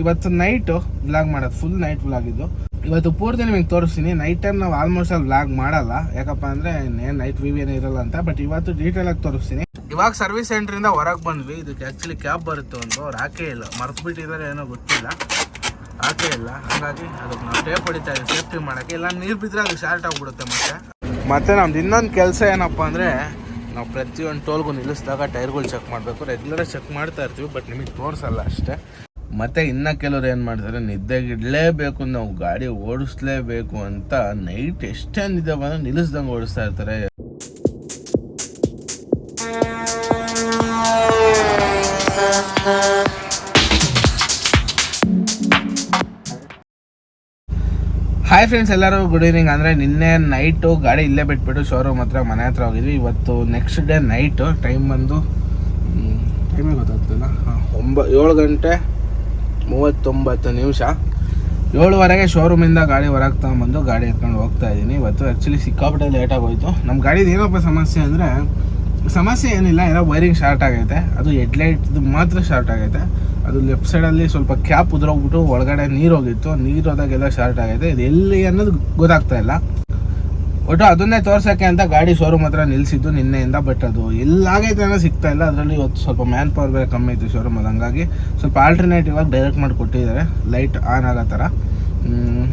ಇವತ್ತು night vlog ಮಾಡೋದು full night vlog ಇದು. ಇವತ್ತು ಪೂರ್ತಿ ನಿಮಗೆ ತೋರಿಸ್ತೀನಿ ನೈಟ್ ಟೈಮ್ ನಾವು ಆಲ್ಮೋಸ್ಟ್ ಅಲ್ಲಿ ವ್ಲಾಗ್ ಮಾಡಲ್ಲ. ಯಾಕಪ್ಪ ಅಂದ್ರೆ ಏನು ನೈಟ್ ವ್ಯೂ ಏನು ಇರಲ್ಲ ಅಂತ ಬಟ್ ಇವತ್ತು ಡೀಟೇಲ್ ಆಗಿ ತೋರಿಸ್ತೀನಿ. ಇವಾಗ ಸರ್ವಿಸ್ ಸೆಂಟ್ರಿಂದ ಹೊರಗೆ ಬಂದ್ವಿ. ಇದಕ್ಕೆ ಆ್ಯಕ್ಚುಲಿ ಕ್ಯಾಬ್ ಬರುತ್ತೆ ಒಂದು ಅವ್ರು ಹಾಕೇ ಇಲ್ಲ. ಮರ್ತು ಬಿಟ್ಟಿದ್ದಾರೆ ಏನೋ ಗೊತ್ತಿಲ್ಲ. ಹಾಕೇ ಇಲ್ಲ. ಹಾಗಾಗಿ ಅದಕ್ಕೆ ನಾವು ಟೇಪ್ ಹೊಡಿತಾ ಇದ್ದೀವಿ ಸೇಫ್ಟಿ ಮಾಡೋಕ್ಕೆ. ಇಲ್ಲ, ನೀರು ಬಿದ್ದರೆ ಅದು ಶಾರ್ಟ್ ಆಗಿಬಿಡುತ್ತೆ ಮತ್ತೆ. ಮತ್ತೆ ನಮ್ದು ಇನ್ನೊಂದು ಕೆಲಸ ಏನಪ್ಪ ಅಂದರೆ, ನಾವು ಪ್ರತಿಯೊಂದು ಟೋಲ್ಗೂ ನಿಲ್ಲಿಸಿದಾಗ ಟೈರ್ಗಳು ಚೆಕ್ ಮಾಡಬೇಕು. ರೆಗ್ಯುಲರಾಗಿ ಚೆಕ್ ಮಾಡ್ತಾ ಇರ್ತೀವಿ ಬಟ್ ನಿಮಗೆ ತೋರಿಸಲ್ಲ ಅಷ್ಟೇ. ಮತ್ತೆ ಇನ್ನ ಕೆಲವ್ರು ಏನು ಮಾಡ್ತಾರೆ, ನಿದ್ದೆಗಿಡಲೇಬೇಕು, ನಾವು ಗಾಡಿ ಓಡಿಸ್ಲೇಬೇಕು ಅಂತ ನೈಟ್ ಎಷ್ಟೇ ನಿದ್ದೆ ಬಂದ್ರೆ ನಿಲ್ಲಿಸ್ದಂಗೆ ಓಡಿಸ್ತಾ ಇರ್ತಾರೆ. ಹಾಯ್ ಫ್ರೆಂಡ್ಸ್ ಎಲ್ಲರೂ ಗುಡ್ ಈವ್ನಿಂಗ್ ಅಂದರೆ ನಿನ್ನೆ ನೈಟು ಗಾಡಿ ಇಲ್ಲೇ ಬಿಟ್ಬಿಟ್ಟು ಶೋರೂಮ್ ಹತ್ರ, ಮನೆ ಹತ್ರ ಹೋಗಿದ್ವಿ. ಇವತ್ತು ನೆಕ್ಸ್ಟ್ ಡೇ ನೈಟು ಟೈಮ್ ಬಂದು ಟೈಮೇ ಗೊತ್ತಾಗ್ತಿಲ್ಲ? ಹಾಂ, ಒಂಬ ಏಳು ಗಂಟೆ ಮೂವತ್ತೊಂಬತ್ತು ನಿಮಿಷ. ಏಳುವರೆಗೆ ಶೋರೂಮಿಂದ ಗಾಡಿ ಹೊರಗೆ ತಗೊಂಬಂದು ಗಾಡಿ ಎತ್ಕೊಂಡು ಹೋಗ್ತಾ ಇದ್ದೀನಿ. ಇವತ್ತು ಆ್ಯಕ್ಚುಲಿ ಸಿಕ್ಕಾಪಟ್ಟೆ ಲೇಟಾಗಿ ಹೋಯಿತು ನಮ್ಮ ಗಾಡಿದು ಏನಪ್ಪ ಸಮಸ್ಯೆ ಅಂದರೆ, ಸಮಸ್ಯೆ ಏನಿಲ್ಲ, ಏನೋ ವೈರಿಂಗ್ ಶಾರ್ಟ್ ಆಗೈತೆ. ಅದು ಹೆಡ್ಲೈಟ್ದು ಮಾತ್ರ ಶಾರ್ಟ್ ಆಗೈತೆ. ಅದು ಲೆಫ್ಟ್ ಸೈಡಲ್ಲಿ ಸ್ವಲ್ಪ ಕ್ಯಾಪ್ ಉದುರೋಗ್ಬಿಟ್ಟು ಒಳಗಡೆ ನೀರು ಹೋಗಿತ್ತು. ನೀರು ಹೋದಾಗೆಲ್ಲ ಶಾರ್ಟ್ ಆಗೈತೆ. ಇದು ಎಲ್ಲಿ ಅನ್ನೋದು ಗೊತ್ತಾಗ್ತಾ ಇಲ್ಲ. ಒಟ್ಟು ಅದನ್ನೇ ತೋರ್ಸೋಕ್ಕೆ ಅಂತ ಗಾಡಿ ಶೋರೂಮ್ ಹತ್ರ ನಿಲ್ಲಿಸಿದ್ದು ನಿನ್ನೆಯಿಂದ ಬಟ್ ಅದು ಎಲ್ಲಾಗೈತೆ ಅನ್ನೋ ಸಿಗ್ತಾ ಇಲ್ಲ. ಅದರಲ್ಲಿ ಇವತ್ತು ಸ್ವಲ್ಪ ಮ್ಯಾನ್ ಪವರ್ ಬೇರೆ ಕಮ್ಮಿ ಇತ್ತು ಶೋರೂಮ್ ಅದು ಹಂಗಾಗಿ ಸ್ವಲ್ಪ ಆಲ್ಟರ್ನೇಟಿವ್ ಆಗಿ ಡೈರೆಕ್ಟ್ ಮಾಡಿ ಕೊಟ್ಟಿದ್ದಾರೆ. ಲೈಟ್ ಆನ್ ಆಗೋ ಥರ.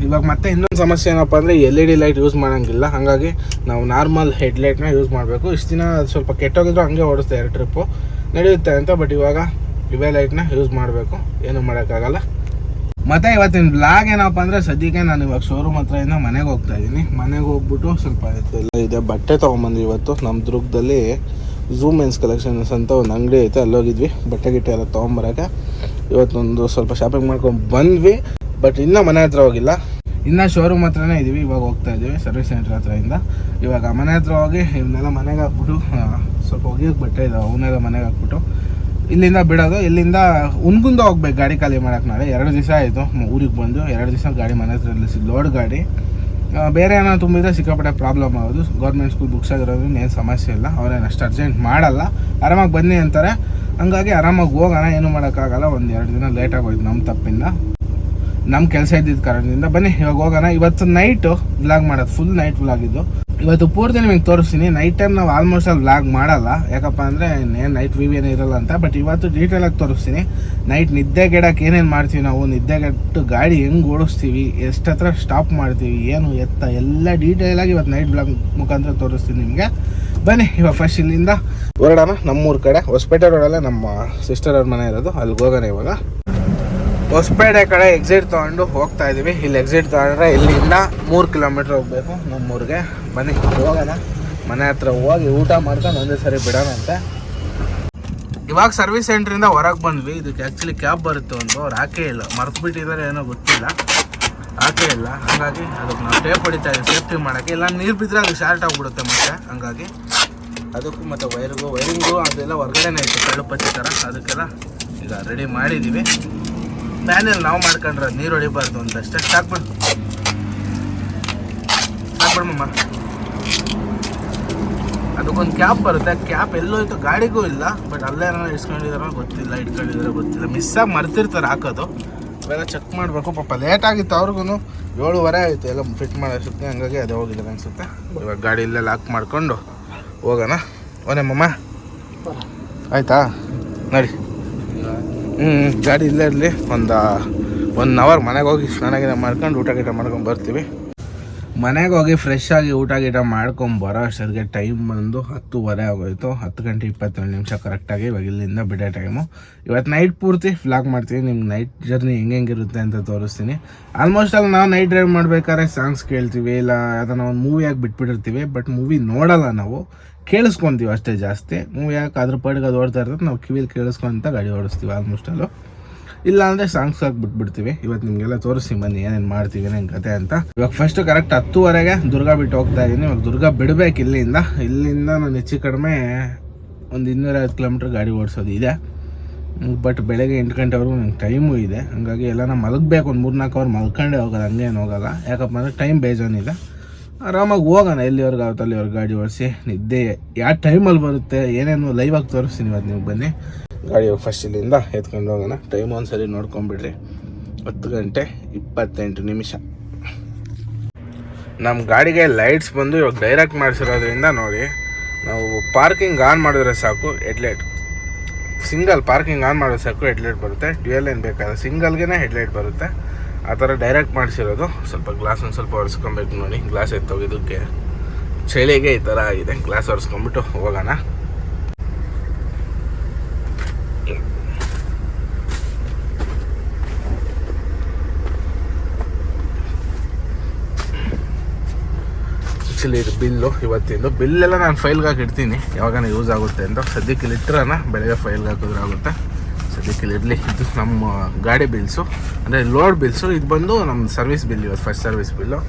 ಇವಾಗ ಮತ್ತೆ ಇನ್ನೊಂದು ಸಮಸ್ಯೆ ಏನಪ್ಪ ಅಂದರೆ L E D light use ಮಾಡೋಂಗಿಲ್ಲ. ಹಾಗಾಗಿ ನಾವು ನಾರ್ಮಲ್ ಹೆಡ್ಲೈಟ್ನ ಯೂಸ್ ಮಾಡಬೇಕು. ಇಷ್ಟು ದಿನ ಸ್ವಲ್ಪ ಕೆಟ್ಟೋಗಿದ್ರು ಹಂಗೆ ಓಡಿಸ್ತಾ ಎರಡು ಟ್ರಿಪ್ಪು ನಡೆಯುತ್ತೆ ಅಂತ ಬಟ್ ಇವಾಗ ಇವೇ ಲೈಟ್ನ ಯೂಸ್ ಮಾಡಬೇಕು. ಏನು ಮಾಡೋಕ್ಕಾಗಲ್ಲ. ಮತ್ತೆ ಇವತ್ತಿನ ಬ್ಲಾಗ್ ಏನಪ್ಪ ಅಂದ್ರೆ ಸದ್ಯಕ್ಕೆ ನಾನು ಇವಾಗ ಶೋರೂಮ್ ಹತ್ರ ಇಂದ ಮನೆಗೆ ಹೋಗ್ತಾ ಇದ್ದೀನಿ ಮನೆಗೆ ಹೋಗ್ಬಿಟ್ಟು ಸ್ವಲ್ಪ ಎಲ್ಲ ಇದೆ. ಬಟ್ಟೆ ತಗೊಂಬಂದ್ವಿ ಇವತ್ತು. ನಮ್ಮ ದುರ್ಗದಲ್ಲಿ ಝೂಮ್ ಮೆನ್ಸ್ ಕಲೆಕ್ಷನ್ಸ್ ಅಂತ ಒಂದು ಅಂಗಡಿ ಐತೆ. ಅಲ್ಲೋಗಿದ್ವಿ ಬಟ್ಟೆ ಗಿಟ್ಟೆ ಎಲ್ಲ ತೊಗೊಂಬರಕ್ಕೆ. ಇವತ್ತೊಂದು ಸ್ವಲ್ಪ ಶಾಪಿಂಗ್ ಮಾಡ್ಕೊಂಡು ಬಂದ್ವಿ. ಬಟ್ ಇನ್ನೂ ಮನೆ ಹತ್ರ ಹೋಗಿಲ್ಲ. ಇನ್ನು ಶೋರೂಮ್ ಹತ್ರನೇ ಇದ್ದೀವಿ ಇವಾಗ ಹೋಗ್ತಾ ಇದ್ದೀವಿ ಸರ್ವಿಸ್ ಸೆಂಟರ್ ಹತ್ರದಿಂದ ಇವಾಗ ಮನೆ ಹತ್ರ ಹೋಗಿ ಇವನ್ನೆಲ್ಲ ಮನೆಗೆ ಹಾಕ್ಬಿಟ್ಟು ಸ್ವಲ್ಪ ಒಗೆಯೋಕೆ ಬಟ್ಟೆ ಇದಾವೆ. ಅವನ್ನೆಲ್ಲ ಮನೆಗೆ ಹಾಕ್ಬಿಟ್ಟು ಇಲ್ಲಿಂದ ಬಿಡೋದು, ಇಲ್ಲಿಂದ ಉನ್ಗುಂದ ಹೋಗ್ಬೇಕು ಗಾಡಿ ಖಾಲಿ ಮಾಡೋಕೆ ನಾಳೆ. ಎರಡು ದಿವಸ ಆಯಿತು ಊರಿಗೆ ಬಂದು ಎರಡು ದಿವಸ ಗಾಡಿ ಮನೆ ಹತ್ರ ಲೋಡ್ ಗಾಡಿ. ಬೇರೆ ಏನೋ ತುಂಬಿದ್ರೆ ಸಿಕ್ಕಾಪಟ್ಟೆ ಪ್ರಾಬ್ಲಮ್ ಆಗೋದು ಗೌರ್ಮೆಂಟ್ ಸ್ಕೂಲ್ ಬುಕ್ಸ್ ಆಗಿರೋದು ಏನು ಸಮಸ್ಯೆ ಇಲ್ಲ. ಅವ್ರೇನು ಅಷ್ಟು ಅರ್ಜೆಂಟ್ ಮಾಡಲ್ಲ. ಆರಾಮಾಗಿ ಬನ್ನಿ ಅಂತಾರೆ. ಹಂಗಾಗಿ ಆರಾಮಾಗಿ ಹೋಗೋಣ, ಏನು ಮಾಡೋಕ್ಕಾಗಲ್ಲ. ಒಂದು ಎರಡು ದಿನ ಲೇಟಾಗಿ ಹೋಯ್ತು ನಮ್ಮ ತಪ್ಪಿಂದ. ನಮ್ಮ ಕೆಲಸ ಇದ್ದಿದ್ದ ಕಾರಣದಿಂದ ಬನ್ನಿ, ಇವಾಗ ಹೋಗೋಣ. ಇವತ್ತು ನೈಟು ವ್ಲಾಗ್ ಮಾಡೋದು ಫುಲ್ ನೈಟ್ ವ್ಲಾಗಿದ್ದು ಇವತ್ತು ಪೂರ್ತಿ ನಿಮಗೆ ತೋರಿಸ್ತೀನಿ. ನೈಟ್ ಟೈಮ್ ನಾವು ಆಲ್ಮೋಸ್ಟ್ ಅಲ್ಲಿ ವ್ಲಾಗ್ ಮಾಡಲ್ಲ. ಯಾಕಪ್ಪ ಅಂದರೆ ಇನ್ನೇನು ನೈಟ್ ವಿವ್ ಏನು ಇರಲ್ಲ ಅಂತ ಬಟ್ ಇವತ್ತು ಡೀಟೇಲ್ ಆಗಿ ತೋರಿಸ್ತೀನಿ. ನೈಟ್ ನಿದ್ದೆಗೆಡಕ್ಕೆ ಏನೇನು ಮಾಡ್ತೀವಿ ನಾವು? ನಿದ್ದೆಗೆಟ್ಟು ಗಾಡಿ ಹೆಂಗೆ ಓಡಿಸ್ತೀವಿ? ಎಷ್ಟು ಹತ್ರ ಸ್ಟಾಪ್ ಮಾಡ್ತೀವಿ? ಏನು ಎತ್ತ? ಎಲ್ಲ ಡೀಟೇಲ್ ಆಗಿ ಇವತ್ತು ನೈಟ್ ಬ್ಲಾಗ್ ಮುಖಾಂತರ ತೋರಿಸ್ತೀನಿ ನಿಮಗೆ. ಬನ್ನಿ, ಇವಾಗ ಫಸ್ಟ್ ಇಲ್ಲಿಂದ. ಹೊರಡೋಣ, ನಮ್ಮೂರ ಕಡೆ. ಹೊಸಪೇಟೆ ರೋಡಲ್ಲೇ ನಮ್ಮ ಸಿಸ್ಟರ್ ಅವ್ರ ಮನೆ ಇರೋದು. ಅಲ್ಲಿಗೆ ಹೋಗೋಣ ಇವಾಗ. ಹೊಸಪೇಟೆ ಕಡೆ ಎಕ್ಸಿಟ್ ತೊಗೊಂಡು ಹೋಗ್ತಾ ಇದೀವಿ. ಇಲ್ಲಿ ಎಕ್ಸಿಟ್ ತೊಗೊಂಡ್ರೆ ಇಲ್ಲಿಂದ ಮೂರು ಕಿಲೋಮೀಟ್ರ್ ಹೋಗ್ಬೇಕು ನಮ್ಮೂರಿಗೆ. ಬನ್ನಿ, ಹೋಗೋಣ. ಮನೆ ಹತ್ರ ಹೋಗಿ ಊಟ ಮಾಡ್ಕೊಂಡು ಒಂದೇ ಸರಿ ಬಿಡೋಣ ಅಂತ. ಇವಾಗ ಸರ್ವಿಸ್ ಸೆಂಟ್ರಿಂದ ಹೊರಗೆ ಬಂದ್ವಿ. ಇದಕ್ಕೆ ಆ್ಯಕ್ಚುಲಿ ಕ್ಯಾಬ್ ಬರುತ್ತೆ ಒಂದು. ಅವ್ರು ಹಾಕೇ ಇಲ್ಲ. ಮರ್ತು ಬಿಟ್ಟಿದ್ದಾರೆ ಏನೋ ಗೊತ್ತಿಲ್ಲ. ಹಾಕೇ ಇಲ್ಲ. ಹಾಗಾಗಿ ಅದಕ್ಕೆ ನಾವು ಟೇಪ್ ಹೊಡಿತಾ ಇದ್ದೀವಿ ಸೇಫ್ಟಿ ಮಾಡೋಕ್ಕೆ. ಇಲ್ಲ, ನೀರು ಬಿದ್ದರೆ ಅದು ಶಾರ್ಟ್ ಆಗಿಬಿಡುತ್ತೆ ಮತ್ತೆ. ಹಂಗಾಗಿ ಅದಕ್ಕೂ ಮತ್ತು ವೈರಿಗೂ ವೈರಿಂಗು ಅದೆಲ್ಲ ಹೊರಗಡೆನೇ ಐತೆ ಕಳ್ಳುಪಚ್ಚಿ ಥರ ಅದಕ್ಕೆಲ್ಲ ಈಗ ರೆಡಿ ಮಾಡಿದ್ದೀವಿ ಪ್ಯಾನೆಲ್ ನಾವು ಮಾಡ್ಕೊಂಡ್ರೆ ನೀರು ಹೊಡಿಬಾರ್ದು ಅಂತ. ಅಷ್ಟೇ ಸಾಕ್ಬಿಡು ಸಾಕ್ಬಿಡಮ್ಮ ಅದಕ್ಕೊಂದು ಕ್ಯಾಪ್ ಬರುತ್ತೆ. ಕ್ಯಾಪ್ ಎಲ್ಲೋಯ್ತು ಗಾಡಿಗೂ ಇಲ್ಲ ಬಟ್ ಅಲ್ಲೇ ಏನೋ ಇಸ್ಕೊಂಡಿದಾರೋ ಗೊತ್ತಿಲ್ಲ ಇಟ್ಕೊಂಡಿದಾರೋ ಗೊತ್ತಿಲ್ಲ. ಮಿಸ್ಸಾಗಿ ಮರ್ತಿರ್ತಾರೆ ಹಾಕೋದು. ಇವೆಲ್ಲ ಚೆಕ್ ಮಾಡಬೇಕು. ಪಾಪ ಲೇಟ್ ಆಗಿತ್ತು ಅವ್ರಿಗೂ ಏಳುವರೆ ಆಯಿತು. ಎಲ್ಲ ಫಿಟ್ ಮಾಡಿಸುತ್ತೆ ಹಂಗಾಗಿ ಅದೇ ಹೋಗಿದ್ದಾರೆ ಅನಿಸುತ್ತೆ. ಇವಾಗ ಗಾಡಿ ಇಲ್ಲೇ ಲಾಕ್ ಮಾಡಿಕೊಂಡು ಹೋಗೋಣ. ಓನೇಮ್ಮಮ್ಮ ಆಯಿತಾ? ನಡಿ. ಗಾಡಿ ಇಲ್ಲೇ ಇರಲಿ. ಒಂದು ಒನ್ ಅವರ್ ಮನೆಗೆ ಹೋಗಿ ಸ್ನಾನ ಗೀನ ಮಾಡ್ಕೊಂಡು ಊಟ ಗೀಟ ಮಾಡ್ಕೊಂಡು ಬರ್ತೀವಿ. ಮನೆಗೆ ಹೋಗಿ ಫ್ರೆಶ್ ಆಗಿ ಊಟ ಗೀಟ ಮಾಡ್ಕೊಂಡು ಬರೋ ಅಷ್ಟೊತ್ತಿಗೆ ಟೈಮ್ ಬಂದು ಹತ್ತುವರೆ ಆಗೋಯಿತು. ಹತ್ತು ಗಂಟೆ ಇಪ್ಪತ್ತೆರಡು ನಿಮಿಷ ಕರೆಕ್ಟಾಗಿ ಇವಾಗ ಇಲ್ಲಿಂದ ಬಿಡೋ ಟೈಮು ಇವತ್ತು ನೈಟ್ ಪೂರ್ತಿ ಫ್ಲಾಗ್ ಮಾಡ್ತೀನಿ. ನಿಮ್ಗೆ ನೈಟ್ ಜರ್ನಿ ಹೆಂಗೆ ಹೆಂಗಿರುತ್ತೆ ಅಂತ ತೋರಿಸ್ತೀನಿ. ಆಲ್ಮೋಸ್ಟ್ ಅಲ್ಲಿ ನಾವು ನೈಟ್ ಡ್ರೈವ್ ಮಾಡ್ಬೇಕಾದ್ರೆ ಸಾಂಗ್ಸ್ ಕೇಳ್ತೀವಿ, ಇಲ್ಲ ಅದನ್ನು ಒಂದು ಮೂವಿಯಾಗಿ ಬಿಟ್ಬಿಟ್ಟಿರ್ತೀವಿ ಬಟ್ ಮೂವಿ ನೋಡಲ್ಲ ನಾವು. ಕೇಳಿಸ್ಕೊಂತೀವಿ ಅಷ್ಟೇ ಜಾಸ್ತಿ. ಮೂವಿ ಯಾಕೆ ಅದ್ರ ಪಾಡಿಗೆ ಅದು ಓಡ್ತಾ ಇರ್ತದೆ, ನಾವು ಕಿವಿಲಿ ಕೇಳಿಸ್ಕೊಂತ ಗಾಡಿ ಓಡಿಸ್ತೀವಿ ಆಲ್ಮೋಸ್ಟ್ ಅಲ್ಲೂ. ಇಲ್ಲ ಅಂದ್ರೆ ಸಾಂಗ್ಸ್ ಹಾಕಿ ಬಿಟ್ಬಿಡ್ತೀವಿ. ಇವತ್ತು ನಿಮಗೆಲ್ಲ ತೋರಿಸಿ ಬನ್ನಿ, ಏನೇನು ಮಾಡ್ತೀವಿ, ಏನೇನು ಕತೆ ಅಂತ. ಇವಾಗ ಫಸ್ಟ್ ಕರೆಕ್ಟ್ ಹತ್ತುವರೆಗೆ ದುರ್ಗಾ ಬಿಟ್ಟು ಹೋಗ್ತಾ ಇದ್ದೀನಿ ಇವಾಗ ದುರ್ಗಾ ಬಿಡಬೇಕು ಇಲ್ಲಿಂದ. ಇಲ್ಲಿಂದ ನಾನು ಹೆಚ್ಚು ಕಡಿಮೆ ಒಂದು ಇನ್ನೂರೈವತ್ತು ಕಿಲೋಮೀಟ್ರ್ ಗಾಡಿ ಓಡಿಸೋದು ಇದೆ. ಬಟ್ ಬೆಳಗ್ಗೆ ಎಂಟು ಗಂಟೆವರೆಗೂ ನಂಗೆ ಟೈಮು ಇದೆ. ಹಂಗಾಗಿ ಎಲ್ಲ ನಾನು ಮಲಗಬೇಕು, ಒಂದು ಮೂರು ನಾಲ್ಕು ಅವರ್ ಮಲ್ಕೊಂಡೇ ಹೋಗೋದು ಹಂಗೇನು ಹೋಗೋಲ್ಲ. ಯಾಕಪ್ಪ ಅಂದರೆ ಟೈಮ್ ಇದೆ ಆರಾಮಾಗಿ ಹೋಗೋಣ ಎಲ್ಲಿವರೆಗೆ ಆಗುತ್ತೆ ಅಲ್ಲಿವರೆಗೆ ಗಾಡಿ ಓಡಿಸಿ. ನಿದ್ದೆ ಯಾವ ಟೈಮಲ್ಲಿ ಬರುತ್ತೆ, ಏನೇನು ಲೈವ್ ಆಗಿ ತೋರಿಸ್ತೀನಿ ಇವತ್ತು ನೀವು ಬನ್ನಿ. ಗಾಡಿ ಫಸ್ಟ್ ಇಲ್ಲಿಂದ ಎತ್ಕೊಂಡು ಹೋಗೋಣ. ಟೈಮ್ ಒಂದ್ಸರಿ ನೋಡ್ಕೊಂಬಿಡ್ರಿ ಹತ್ತು ಗಂಟೆ ಇಪ್ಪತ್ತೆಂಟು ನಿಮಿಷ. ನಮ್ಮ ಗಾಡಿಗೆ ಲೈಟ್ಸ್ ಬಂದು ಇವಾಗ ಡೈರೆಕ್ಟ್ ಮಾಡಿಸಿರೋದ್ರಿಂದ ನೋಡಿ, ನಾವು ಪಾರ್ಕಿಂಗ್ ಆನ್ ಮಾಡಿದ್ರೆ ಸಾಕು ಹೆಡ್ಲೈಟ್ ಸಿಂಗಲ್ ಪಾರ್ಕಿಂಗ್ ಆನ್ ಮಾಡಿದ್ರೆ ಸಾಕು ಹೆಡ್ಲೈಟ್ ಬರುತ್ತೆ. ಡ್ಯೂಯಲ್ ಏನು ಬೇಕಾದ್ರೆ ಸಿಂಗಲ್ಗೆ ಹೆಡ್ಲೈಟ್ ಬರುತ್ತೆ. ಆ ಥರ ಡೈರೆಕ್ಟ್ ಮಾಡಿಸಿರೋದು. ಸ್ವಲ್ಪ ಗ್ಲಾಸ್ ಸ್ವಲ್ಪ ಒರೆಸ್ಕೊಬೇಕು ನೋಡಿ. ಗ್ಲಾಸ್ ಎತ್ತೋಗಿದ್ದಕ್ಕೆ. ಚಳಿಗೆ ಈ ಥರ ಆಗಿದೆ. ಗ್ಲಾಸ್ ಒರೆಸ್ಕೊಂಬಿಟ್ಟು ಹೋಗೋಣ. ಆ್ಯಕ್ಚುಲಿ ಇದು ಬಿಲ್ಲು ಇವತ್ತಿಂದು. ಬಿಲ್ಲೆಲ್ಲ ನಾನು ಫೈಲ್ಗೆ ಹಾಕಿಡ್ತೀನಿ. ಯಾವಾಗಾನ ಯೂಸ್ ಆಗುತ್ತೆ ಅಂತ. ಸದ್ಯಕ್ಕೆ ಇಲ್ಲಿ ಬೆಳಗ್ಗೆ ಫೈಲ್ಗೆ ಹಾಕಿದ್ರೆ ಆಗುತ್ತೆ. ಸದ್ಯಕ್ಕೆ ಇರಲಿ. ಇದು ನಮ್ಮ ಗಾಡಿ ಬಿಲ್ಸು ಅಂದರೆ ಲೋಡ್ ಬಿಲ್ಸು ಇದು ಬಂದು ನಮ್ಮ ಸರ್ವಿಸ್ ಬಿಲ್ ಇವತ್ತು ಫಸ್ಟ್ ಸರ್ವಿಸ್ ಬಿಲ್ಲು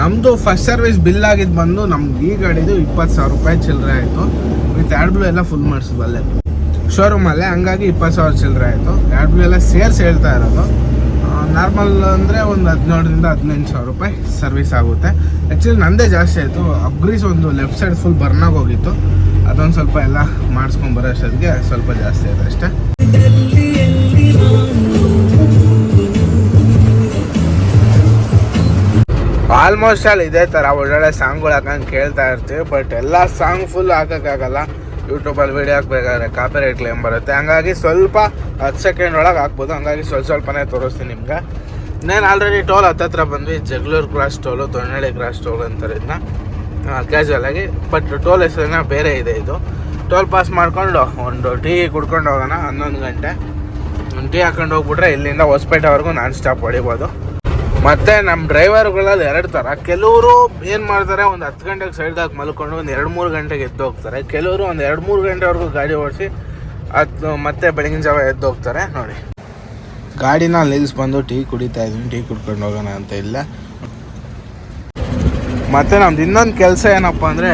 ನಮ್ಮದು ಫಸ್ಟ್ ಸರ್ವಿಸ್ ಬಿಲ್ ಆಗಿದ್ದು ಬಂದು ನಮ್ಗೆ ಈ ಗಾಡಿದು ಇಪ್ಪತ್ತು ಸಾವಿರ ರೂಪಾಯಿ ಚಿಲ್ಲರೆ ಆಯಿತು. ವಿತ್ ಎರಡು ಬ್ಲೂ ಎಲ್ಲ ಫುಲ್ ಮಾಡಿಸಿದ್ವು ಅಲ್ಲೇ. ಶೋರೂಮಲ್ಲೇ ಹಂಗಾಗಿ ಇಪ್ಪತ್ತು ಸಾವಿರ ಚಿಲ್ಲರೆ ಆಯಿತು. ಎರಡು ಬ್ಲೂ ಎಲ್ಲ ಸೇರಿಸಿ ಹೇಳ್ತಾ ಇರೋದು. ನಾರ್ಮಲ್ ಅಂದರೆ ಒಂದು ಹದಿನೇಳರಿಂದ ಹದಿನೆಂಟು ಸಾವಿರ ರೂಪಾಯಿ ಸರ್ವಿಸ್ ಆಗುತ್ತೆ. ಆ್ಯಕ್ಚುಲಿ ನಂದೇ ಜಾಸ್ತಿ ಆಯಿತು. ಅಪ್ಗ್ರೀಸ್ ಒಂದು ಲೆಫ್ಟ್ ಸೈಡ್ ಫುಲ್ ಬರ್ನ್ ಹೋಗಿತ್ತು. ಅದೊಂದು ಸ್ವಲ್ಪ ಎಲ್ಲ ಮಾಡಿಸ್ಕೊಂಬರೋ ಅಷ್ಟೊತ್ತಿಗೆ ಸ್ವಲ್ಪ ಜಾಸ್ತಿ ಆಯಿತು ಅಷ್ಟೇ. ಆಲ್ಮೋಸ್ಟ್ ಅಲ್ಲಿ ಇದೇ ಥರ ಒಳ್ಳೊಳ್ಳೆ ಸಾಂಗ್ಗಳು ಹಾಕೊಂಡು ಕೇಳ್ತಾ ಇರ್ತೀವಿ ಬಟ್ ಎಲ್ಲ ಸಾಂಗ್ ಫುಲ್ ಹಾಕೋಕ್ಕಾಗಲ್ಲ. ಯೂಟ್ಯೂಬಲ್ಲಿ ವೀಡಿಯೋ ಹಾಕ್ಬೇಕಾದ್ರೆ ಕಾಪಿ ರೈಟ್ ಕ್ಲೇಮ್ ಬರುತ್ತೆ. ಹಂಗಾಗಿ ಸ್ವಲ್ಪ ಹತ್ತು ಸೆಕೆಂಡ್ ಒಳಗೆ ಹಾಕ್ಬೋದು. ಹಂಗಾಗಿ ಸ್ವಲ್ಪ ಸ್ವಲ್ಪನೇ ತೋರಿಸ್ತೀನಿ ನಿಮ್ಗೆ. ನಾನು ಆಲ್ರೆಡಿ ಟೋಲ್ ಹತ್ತತ್ರ ಬಂದ್ವಿ. Jagalur cross toll Tonnalli cross toll ಅಂತಾರೆ ಇದನ್ನ ಕ್ಯಾಶುವಲ್ ಆಗಿ. ಬಟ್ ಟೋಲ್ ಹೆಸರಿನ ಬೇರೆ ಇದೆ ಇದು. ಟೋಲ್ ಪಾಸ್ ಮಾಡಿಕೊಂಡು ಒಂದು ಟೀ ಕುಡ್ಕೊಂಡು ಹೋಗೋಣ ಹನ್ನೊಂದು ಗಂಟೆ. ಒಂದು ಟೀ ಹಾಕೊಂಡು ಹೋಗ್ಬಿಟ್ರೆ ಇಲ್ಲಿಂದ ಹೊಸಪೇಟೆವರೆಗೂ ನಾನ್ ಸ್ಟಾಪ್ ಹೊಡಿಬೋದು. ಮತ್ತೆ ನಮ್ಮ ಡ್ರೈವರ್ಗಳಲ್ಲಿ ಎರಡು ಥರ ಕೆಲವರು ಏನು ಮಾಡ್ತಾರೆ ಒಂದು ಹತ್ತು ಗಂಟೆಗೆ ಸೈಡ್ದಾಗ ಮಲ್ಕೊಂಡು ಒಂದು ಎರಡು ಮೂರು ಗಂಟೆಗೆ ಎದ್ದು ಹೋಗ್ತಾರೆ. ಕೆಲವರು ಒಂದು ಎರಡು ಮೂರು ಗಂಟೆವರೆಗೂ ಗಾಡಿ ಓಡಿಸಿ ಅದು ಮತ್ತೆ ಬೆಳಗಿನ ಜಾವ ಎದ್ದು ಹೋಗ್ತಾರೆ. ನೋಡಿ. ಗಾಡಿನ ನಿಲ್ಲಿಸ್ಬಂದು ಟೀ ಕುಡಿತಾ ಇದ್ದೀನಿ. ಟೀ ಕುಡ್ಕೊಂಡು ಹೋಗೋಣ ಅಂತ ಇಲ್ಲ. ಮತ್ತು ನಮ್ದು ಇನ್ನೊಂದು ಕೆಲಸ ಏನಪ್ಪ ಅಂದರೆ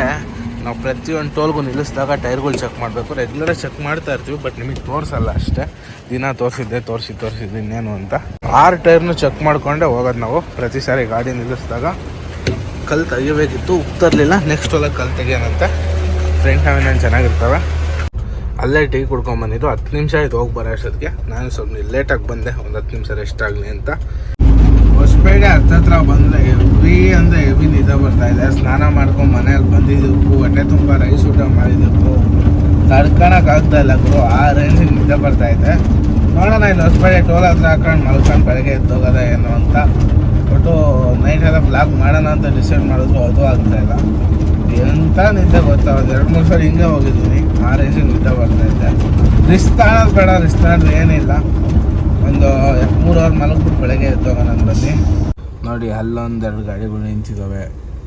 ನಾವು ಪ್ರತಿಯೊಂದು ಟೋಲ್ಗೂ ನಿಲ್ಲಿಸಿದಾಗ ಟೈರ್ಗಳು ಚೆಕ್ ಮಾಡಬೇಕು. ರೆಗ್ಯುಲರಾಗಿ ಚೆಕ್ ಮಾಡ್ತಾ ಇರ್ತೀವಿ, ಬಟ್ ನಿಮಗೆ ತೋರಿಸಲ್ಲ ಅಷ್ಟೇ. ದಿನ ತೋರಿಸಿದ್ದೆ, ತೋರಿಸಿ, ತೋರಿಸಿದ್ದು ಇನ್ನೇನು ಅಂತ. ಆರು ಟೈರ್ನು ಚೆಕ್ ಮಾಡಿಕೊಂಡೆ ಹೋಗೋದು ನಾವು. ಪ್ರತಿ ಸಾರಿ ಗಾಡಿ ನಿಲ್ಲಿಸಿದಾಗ ಕಲ್ ತೆಗಿಬೇಕಿತ್ತು ಉಪ್ಪು ತರಲಿಲ್ಲ ನೆಕ್ಸ್ಟ್ ಒಳಗೆ ಕಲ್ ತೆಗಿಯೋಣಂತೆ ಫ್ರಂಟ್ ಅವೇನೇನು ಚೆನ್ನಾಗಿರ್ತವೆ. ಅಲ್ಲೇ ಟೀ ಕುಡ್ಕೊಂಬಂದಿದ್ದು ಹತ್ತು ನಿಮಿಷ ಆಯ್ತು ಹೋಗಿ ಬರೋ ಅಷ್ಟೊತ್ತಿಗೆ. ನಾನು ಸ್ವಲ್ಪ ಲೇಟಾಗಿ ಬಂದೆ. ಒಂದು ಹತ್ತು ನಿಮಿಷ ರೆಸ್ಟ್ ಆಗಲಿ ಅಂತ. ಹತ್ತತ್ರ ಬಂದರೆ ಹೆವಿ ಅಂದರೆ ಹೆವಿ ನಿದ್ದೆ ಬರ್ತಾ ಇದೆ. ಸ್ನಾನ ಮಾಡ್ಕೊಂಡು ಮನೇಲಿ ಬಂದಿದ್ದಕ್ಕೂ ಹೊಟ್ಟೆ ತುಂಬ ರೈಸ್ ಊಟ ಮಾಡಿದ್ದಕ್ಕೂ ತಡ್ಕೊಳಕ್ ಆಗ್ತಾ ಇಲ್ಲ ಗುರು. ಆ ರೇಂಜಿಗೆ ನಿದ್ದೆ ಬರ್ತಾ ಇದೆ. ನೋಡೋಣ ಇಲ್ಲಿ ಹೊಸಪೇಟೆ ಟೋಲ್ ಹತ್ರ ಹಾಕೊಂಡು ಮಲ್ಕೊಂಡು ಬೆಳಗ್ಗೆ ಎದ್ದೋಗದ ಏನು ಅಂತ. ಒಟ್ಟು ನೈಟ್ ಎಲ್ಲ ಬ್ಲಾಗ್ ಮಾಡೋಣ ಅಂತ ಡಿಸೈಡ್ ಮಾಡಿದ್ರು. ಅದು ಆಗ್ತಾ ಇಲ್ಲ. ಎಂತ ನಿದ್ದೆ ಗೊತ್ತಾ ಒಂದು ಎರಡು, ಮೂರು ಸರಿ ಹಿಂಗೆ ಹೋಗಿದ್ದೀನಿ. ಆ ರೇಂಜಿಗೆ ನಿದ್ದೆ ಬರ್ತಾ ಇದೆ. ರಿಸ್ಕ್ ತಗೊಳೋದು ಬೇಡ. ರಿಸ್ಕ್ ಏನಿಲ್ಲ. ಒಂದು ಮೂರು ಅವರ್ ಮಲಗ್ಬಿಟ್ಟು ಬೆಳಗ್ಗೆ ಎದ್ದೋಗೋಣ ಬನ್ನಿ. ನೋಡಿ ಅಲ್ಲೊಂದೆರಡು ಗಾಡಿಗಳು ನಿಂತಿದ್ದಾವೆ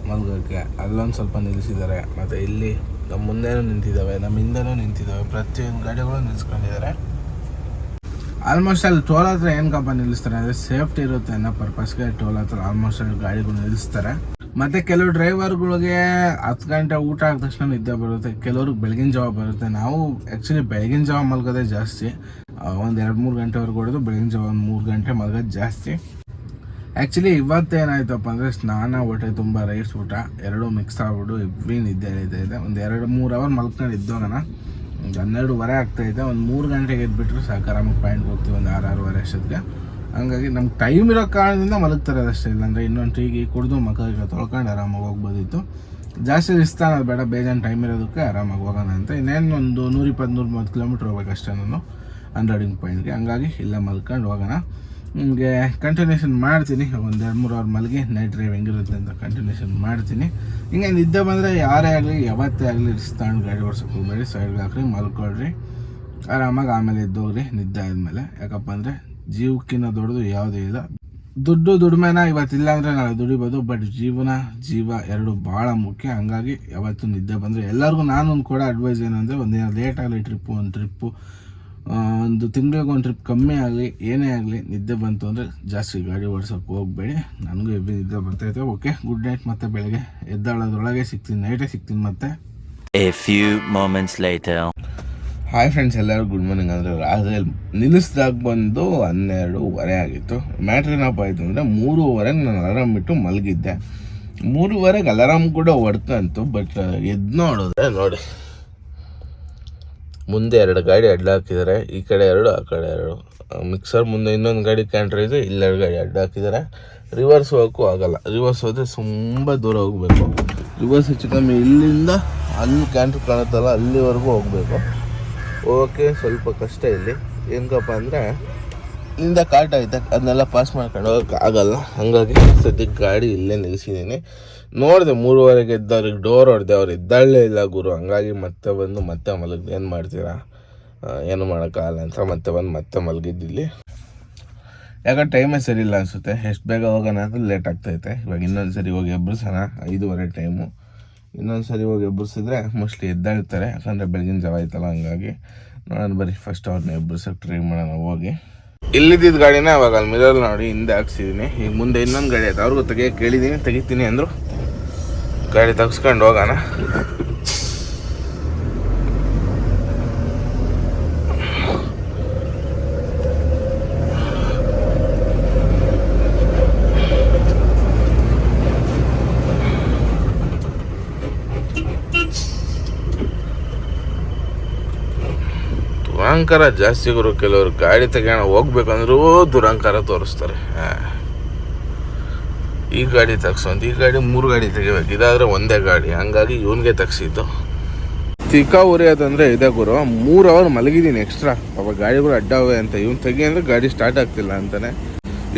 ಮಲ್ಗೋಕ್ಕೆ. ಅಲ್ಲೊಂದು ಸ್ವಲ್ಪ ನಿಲ್ಲಿಸಿದ್ದಾರೆ. ಮತ್ತು ಇಲ್ಲಿ ನಮ್ಮ ಮುಂದೆನೂ ನಿಂತಿದ್ದಾವೆ ನಮ್ಮ ಹಿಂದೆನೂ ನಿಂತಿದ್ದಾವೆ ಪ್ರತಿಯೊಂದು ಗಾಡಿಗಳು ನಿಲ್ಲಿಸ್ಕೊಂಡಿದ್ದಾರೆ ಆಲ್ಮೋಸ್ಟ್ ಅಲ್ಲಿ ಟೋಲ್ ಹತ್ರ ಏನಕ್ಕಪ್ಪ ನಿಲ್ಲಿಸ್ತಾರೆ ಅಂದರೆ ಸೇಫ್ಟಿ ಇರುತ್ತೆ ಅನ್ನೋ ಪರ್ಪಸ್ಗೆ ಟೋಲ್ ಹತ್ರ ಆಲ್ಮೋಸ್ಟ್ ಅಲ್ಲಿ ಗಾಡಿಗಳು ನಿಲ್ಲಿಸ್ತಾರೆ. ಮತ್ತು ಕೆಲವು ಡ್ರೈವರ್ಗಳಿಗೆ ಹತ್ತು ಗಂಟೆ ಊಟ ಆದ ತಕ್ಷಣ ನಿದ್ದೆ ಬರುತ್ತೆ. ಕೆಲವ್ರಿಗೆ ಬೆಳಗಿನ ಜಾವ ಬರುತ್ತೆ. ನಾವು ಆ್ಯಕ್ಚುಲಿ ಬೆಳಗಿನ ಜಾವ ಮಲ್ಗೋದೇ ಜಾಸ್ತಿ. ಒಂದು ಎರಡು ಮೂರು ಗಂಟೆವರೆಗೂ ಹೊಡೆದು ಬೆಳಗಿನ ಜಾವ ಒಂದು ಮೂರು ಗಂಟೆ ಮಲ್ಗೋದು ಜಾಸ್ತಿ. ಆ್ಯಕ್ಚುಲಿ ಇವತ್ತೇನಾಯ್ತಪ್ಪ ಅಂದರೆ ಸ್ನಾನ ಹೊಟ್ಟೆ ತುಂಬ ರೈಸ್ ಊಟ, ಎರಡೂ ಮಿಕ್ಸ್ ಆಗ್ಬಿಟ್ಟು ಇಬ್ಬರಿ ನಿದ್ದೆ ಇದೆ ಇದೆ. ಒಂದು ಎರಡು ಮೂರು ಅವರ್ ಮಲ್ಕೊಂಡು ಇದ್ದೋಗಣ. ಒಂದು ಹನ್ನೆರಡುವರೆ ಆಗ್ತಾಯಿದೆ ಒಂದು ಮೂರು ಗಂಟೆಗೆ ಎದ್ಬಿಟ್ರೆ ಸಾಕು, ಆರಾಮಾಗಿ ಪಾಯಿಂಟ್ಗೆ ಹೋಗ್ತೀವಿ, ಒಂದು ಆರು ಆರೂವರೆ ಅಷ್ಟೊತ್ತಿಗೆ. ಹಂಗಾಗಿ ನಮ್ಗೆ ಟೈಮ್ ಇರೋ ಕಾರಣದಿಂದ ಮಲಗ್ತಾರೆ ಅಷ್ಟೇ, ಇಲ್ಲಾಂದರೆ ಇನ್ನೊಂದು ಟೀಗೆ ಕುಡಿದು ಮಕ್ಕ ತೊಳ್ಕೊಂಡು ಆರಾಮಾಗಿ ಹೋಗ್ಬೋದಿತ್ತು. ಜಾಸ್ತಿ ರಿಸ್ತಾನ ಬೇಡ ಬೇಜಾನ್ ಟೈಮ್ ಇರೋದಕ್ಕೆ ಆರಾಮಾಗಿ ಹೋಗೋಣ ಅಂತ. ಇನ್ನೇನು ಒಂದು ನೂರಿಪ್ಪತ್ತು ನೂರು ಮೂವತ್ತು ಕಿಲೋಮೀಟ್ರ್ ಹೋಗ್ಬೇಕಷ್ಟೇ ನಾನು ಅನ್ರೈಡಿಂಗ್ ಪಾಯಿಂಟ್ಗೆ ಹಂಗಾಗಿ ಇಲ್ಲ ಮಲ್ಕೊಂಡು ಹೋಗೋಣ. ನಿಮಗೆ ಕಂಟಿನ್ಯೂಷನ್ ಮಾಡ್ತೀನಿ. ಒಂದು ಎರಡು ಮೂರು ಅವ್ರ ಮಲಗಿ ನೈಟ್ ಡ್ರೈವ್ ಹೆಂಗಿರುತ್ತೆ ಅಂತ ಕಂಟಿನ್ಯೂಷನ್ ಮಾಡ್ತೀನಿ. ಹಿಂಗೆ ನಿದ್ದೆ ಬಂದರೆ ಯಾರೇ ಆಗಲಿ, ಯಾವತ್ತೇ ಆಗಲಿ ತಗೊಂಡು ಗಾಡಿ ಓಡ್ಸೋಕೆ ಹೋಗ್ಬೇಡಿ. ಸೈಡ್ಗೆ ಹಾಕ್ರಿ, ಮಲ್ಕೊಳ್ರಿ. ಆರಾಮಾಗಿ ಆಮೇಲೆ ಎದ್ದೋಗ್ರಿ, ನಿದ್ದೆ ಆದಮೇಲೆ. ಯಾಕಪ್ಪ ಅಂದರೆ ಜೀವಕ್ಕಿಂತ ದೊಡ್ಡದು ಯಾವುದೂ ಇಲ್ಲ. ದುಡ್ಡು ದುಡಿಮೆನ ಇವತ್ತಿಲ್ಲ ಅಂದರೆ ನಾಳೆ ದುಡಿಬೋದು ಬಟ್ ಜೀವನ, ಜೀವ ಎರಡು ಭಾಳ ಮುಖ್ಯ. ಹಂಗಾಗಿ ಯಾವತ್ತೂ ನಿದ್ದೆ ಬಂದರೆ ಎಲ್ಲರಿಗೂ ನಾನೊಂದು ಕೂಡ ಅಡ್ವೈಸ್ ಏನಂದರೆ ಒಂದಿನ ಲೇಟ್ ಆಗಲಿ ಟ್ರಿಪ್ಪು ಒಂದು ಟ್ರಿಪ್ಪು ಒಂದು ತಿಂಗಳಿಗೆ ಒಂದು ಟ್ರಿಪ್ ಕಮ್ಮಿ ಆಗಲಿ ಏನೇ ಆಗಲಿ ನಿದ್ದೆ ಬಂತು ಅಂದರೆ ಜಾಸ್ತಿ ಗಾಡಿ ಓಡಿಸೋಕೆ ಹೋಗಬೇಡಿ. ನನಗೂ ಎಬ್ಬಿ ನಿದ್ದೆ ಬರ್ತೈತೆ ಓಕೆ ಗುಡ್ ನೈಟ್ ಮತ್ತೆ ಬೆಳಗ್ಗೆ. ಎದ್ದಾಳೋದ್ರೊಳಗೆ ಸಿಗ್ತೀನಿ ನೈಟೇ ಸಿಗ್ತೀನಿ ಮತ್ತೆ. A few moments later hi friends ಎಲ್ಲರೂ ಗುಡ್ ಮಾರ್ನಿಂಗ್ ಅಂದರೆ ರಾತ್ರಿ ನಿಲ್ಲಿಸಿದಾಗ ಬಂದು ಹನ್ನೆರಡೂವರೆ ಆಗಿತ್ತು. ಮ್ಯಾಟ್ರ್ ಏನಪ್ಪ ಆಯಿತು ಅಂದರೆ ಮೂರುವರೆಗೆ ನಾನು ಅಲಾರಾಮ್ ಬಿಟ್ಟು ಮಲಗಿದ್ದೆ. ಮೂರುವರೆಗೆ ಅಲಾರಾಮ್ ಕೂಡ ಹೊಡ್ಕಂತು ಬಟ್ ಎದ್ದು ನೋಡಿದ್ರೆ ನೋಡಿ. ಮುಂದೆ ಎರಡು ಗಾಡಿ ಅಡ್ಡ ಹಾಕಿದ್ದಾರೆ. ಈ ಕಡೆ ಎರಡು, ಆ ಕಡೆ ಎರಡು. ಮಿಕ್ಸರ್ ಮುಂದೆ ಇನ್ನೊಂದು ಗಾಡಿ ಕ್ಯಾಂಟ್ರ್ ಇದೆ ಇಲ್ಲೆರಡು ಗಾಡಿ ಅಡ್ಡ ಹಾಕಿದ್ದಾರೆ. ರಿವರ್ಸ್ ಹೋಗೋಕ್ಕೂ ಆಗಲ್ಲ. ರಿವರ್ಸ್ ಹೋದರೆ ತುಂಬ ದೂರ ಹೋಗಬೇಕು. ರಿವರ್ಸ್ ಹೆಚ್ಚು ಕಮ್ಮಿ ಇಲ್ಲಿಂದ ಅಲ್ಲಿ ಕ್ಯಾಂಟ್ರ್ ಕಾಣುತ್ತಲ್ಲ, ಅಲ್ಲಿವರೆಗೂ ಹೋಗಬೇಕು. ಹೋಗೋಕ್ಕೆ ಸ್ವಲ್ಪ ಕಷ್ಟ ಇಲ್ಲಿ. ಹೆಂಗಪ್ಪ ಅಂದರೆ ಇಲ್ಲಿಂದ ಕಾಟ ಐತೆ ಅದನ್ನೆಲ್ಲ ಪಾಸ್ ಮಾಡ್ಕೊಂಡು ಹೋಗಕ್ಕೆ ಆಗಲ್ಲ. ಹಾಗಾಗಿ ಸದ್ಯಕ್ಕೆ ಗಾಡಿ ಇಲ್ಲೇ ನಿಲ್ಲಿಸಿದ್ದೀನಿ ನೋಡಿದೆ ಮೂರುವರೆಗೆ ಎದ್ದವ್ರಿಗೆ ಡೋರ್ ಹೊಡೆದೆ, ಅವ್ರು ಇದ್ದಾಳೇ ಇಲ್ಲ ಗುರು. ಹಂಗಾಗಿ ಮತ್ತೆ ಬಂದು ಮತ್ತೆ ಮಲಗಿದೆ. ಏನು ಮಾಡ್ತೀರಾ? ಏನು ಮಾಡೋಕ್ಕಾಗಲ್ಲ ಅಂತ ಮತ್ತೆ ಬಂದು ಮತ್ತೆ ಮಲಗಿದ್ದಿಲ್ಲಿ. ಯಾಕಂದ್ರೆ ಟೈಮೇ ಸರಿ ಇಲ್ಲ ಅನಿಸುತ್ತೆ. ಎಷ್ಟು ಬೇಗ ಹೋಗೋಣ ಅಂತ ಲೇಟ್ ಆಗ್ತೈತೆ. ಇವಾಗ ಇನ್ನೊಂದು ಸರಿ ಹೋಗಿ ಎಬ್ಬರಿಸೋಣ ಐದೂವರೆ ಟೈಮು ಇನ್ನೊಂದು ಸರಿ ಹೋಗಿ ಎಬ್ಬರಿಸಿದ್ರೆ ಮೋಸ್ಟ್ಲಿ ಎದ್ದಾಳ್ತಾರೆ. ಯಾಕಂದರೆ ಬೆಳಗಿನ ಜಾವ ಆಯ್ತಲ್ಲ ಹಂಗಾಗಿ. ನೋಡೋಣ ಬರೀ ಫಸ್ಟ್ ಅವ್ರನ್ನ ಎಬ್ಬರಿಸೋಕೆ ಟ್ರೈ ಮಾಡೋಣ ಹೋಗಿ. ಇಲ್ಲಿದ್ದ ಗಾಡಿನ ಅವಾಗ ಅಲ್ಲಿ ಮಿರರ್ ನೋಡಿ ಹಿಂದೆ ಹಾಕ್ಸಿದ್ದೀನಿ ಈಗ ಮುಂದೆ ಇನ್ನೊಂದು ಗಾಡಿ ಆಯ್ತು ಅವ್ರಿಗೂ ತೆಗಿಯೋಕೆ ಕೇಳಿದ್ದೀನಿ ತೆಗಿತೀನಿ ಅಂದರು. ಗಾಡಿ ತೆಗ್ಸ್ಕೊಂಡು ಹೋಗೋಣ. ದುರಂಕಾರ ಜಾಸ್ತಿ ಗುರು ಕೆಲವರು ಗಾಡಿ ತಗೋಣ ಹೋಗ್ಬೇಕಂದ್ರೂ ದುರಂಕಾರ ತೋರಿಸ್ತಾರೆ. ಈ ಗಾಡಿ ತಗ್ಸೊಂದು ಈ ಗಾಡಿ ಮೂರು ಗಾಡಿ ತೆಗಿಬೇಕು. ಇದಾದರೆ ಒಂದೇ ಗಾಡಿ. ಹಂಗಾಗಿ ಇವನಿಗೆ ತಗ್ಸಿದ್ದು. ಚಿಕ್ಕ ಉರಿಯೋದಂದ್ರೆ ಇದೆ ಗುರು, ಮೂರು ಅವರ್ ಮಲಗಿದ್ದೀನಿ ಎಕ್ಸ್ಟ್ರಾ ಪಾಪ ಗಾಡಿಗಳು ಅಡ್ಡವೆ ಅಂತ. ಇವ್ನು ತೆಗಿ ಅಂದ್ರೆ ಗಾಡಿ ಸ್ಟಾರ್ಟ್ ಆಗ್ತಿಲ್ಲ ಅಂತಾನೆ.